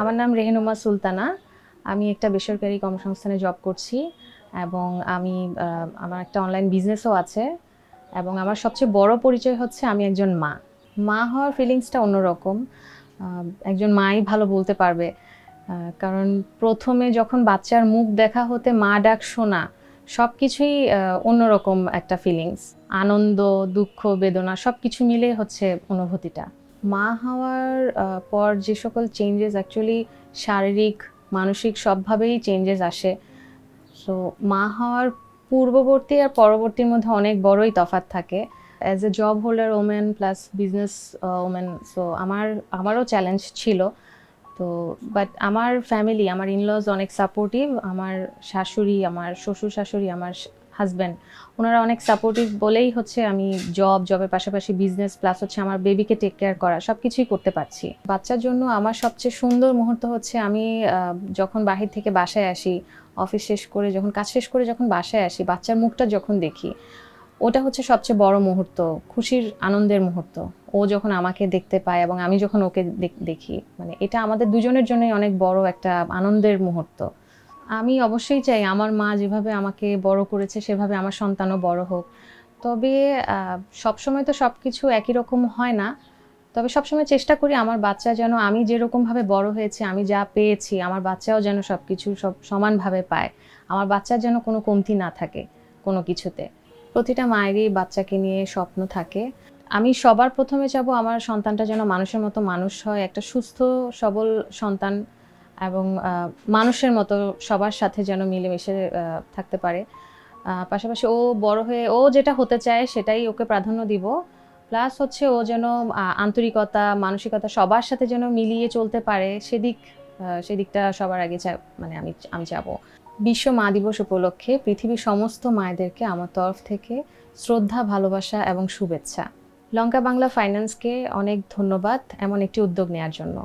আমার নাম রেহেনুমা সুলতানা। আমি একটা বেসরকারি কর্মসংস্থানে জব করছি এবং আমি আমার একটা অনলাইন বিজনেসও আছে এবং আমার সবচেয়ে বড় পরিচয় হচ্ছে আমি একজন মা। মা হওয়ার ফিলিংসটা অন্যরকম। একজন মাই ভালো বলতে পারবে। কারণ প্রথমে যখন বাচ্চার মুখ দেখা হতে মা ডাক শোনা সব কিছুই অন্যরকম একটা ফিলিংস আনন্দ, দুঃখ, বেদনা সব কিছু মিলে হচ্ছে অনুভূতিটা। মা হওয়ার পর যে সকল চেঞ্জেস অ্যাকচুয়ালি শারীরিক, মানসিক সবভাবেই চেঞ্জেস আসে। সো মা হওয়ার পূর্ববর্তী আর পরবর্তীর মধ্যে অনেক বড়ই তফাৎ থাকে। As a job holder women plus business women so আমার, আমারও চ্যালেঞ্জ ছিল। তো বাট আমার ফ্যামিলি আমার ইনলজ অনেক সাপোর্টিভ আমার শাশুড়ি, আমার শ্বশুর শাশুড়ি, আমার হাজব্যান্ড। ওনারা অনেক সাপোর্টিভ বলেই হচ্ছে আমি জব জবের পাশাপাশি বিজনেস প্লাস হচ্ছে আমার বেবিকে টেক কেয়ার করা সব কিছুই করতে পারছি। বাচ্চার জন্য আমার সবচেয়ে সুন্দর মুহূর্ত হচ্ছে আমি যখন বাহির থেকে বাসায় আসি অফিস শেষ করে যখন, কাজ শেষ করে যখন বাসায় আসি, বাচ্চার মুখটা যখন দেখি, ওটা হচ্ছে সবচেয়ে বড় মুহূর্ত, খুশির আনন্দের মুহূর্ত। ও যখন আমাকে দেখতে পায় এবং আমি যখন ওকে দেখি মানে এটা আমাদের দুজনের জন্যই অনেক বড় একটা আনন্দের মুহূর্ত। আমি অবশ্যই চাই আমার মা যেভাবে আমাকে বড় করেছে, সেভাবে আমার সন্তানও বড় হোক। তবে সবসময় তো সব কিছু একই রকম হয় না। তবে সবসময় চেষ্টা করি আমার বাচ্চা যেন আমি যেরকমভাবে বড় হয়েছে, আমি যা পেয়েছি, আমার বাচ্চাও যেন সব কিছু সব সমানভাবে পায়। আমার বাচ্চার যেন কোনো কমতি না থাকে কোনো কিছুতে। প্রতিটা মায়েরই বাচ্চাকে নিয়ে স্বপ্ন থাকে। আমি সবার প্রথমে চাবো আমার সন্তানটা যেন মানুষের মতো মানুষ হয়, একটা সুস্থ, সবল সন্তান এবং মানুষের মতো সবার সাথে যেন মিলেমিশে থাকতে পারে। পাশাপাশি ও বড় হয়ে, ও যেটা হতে চায় সেটাই ওকে প্রাধান্য দিব। প্লাস হচ্ছে ও যেন আন্তরিকতা, মানসিকতা সবার সাথে যেন মিলিয়ে চলতে পারে, সেদিক সেদিকটা সবার আগে মানে আমি আমি যাব বিশ্ব মা দিবস উপলক্ষে পৃথিবীর সমস্ত মায়েদেরকে আমার তরফ থেকে শ্রদ্ধা, ভালোবাসা এবং শুভেচ্ছা। লঙ্কা বাংলা ফাইন্যান্সকে অনেক ধন্যবাদ এমন একটি উদ্যোগ নেওয়ার জন্য।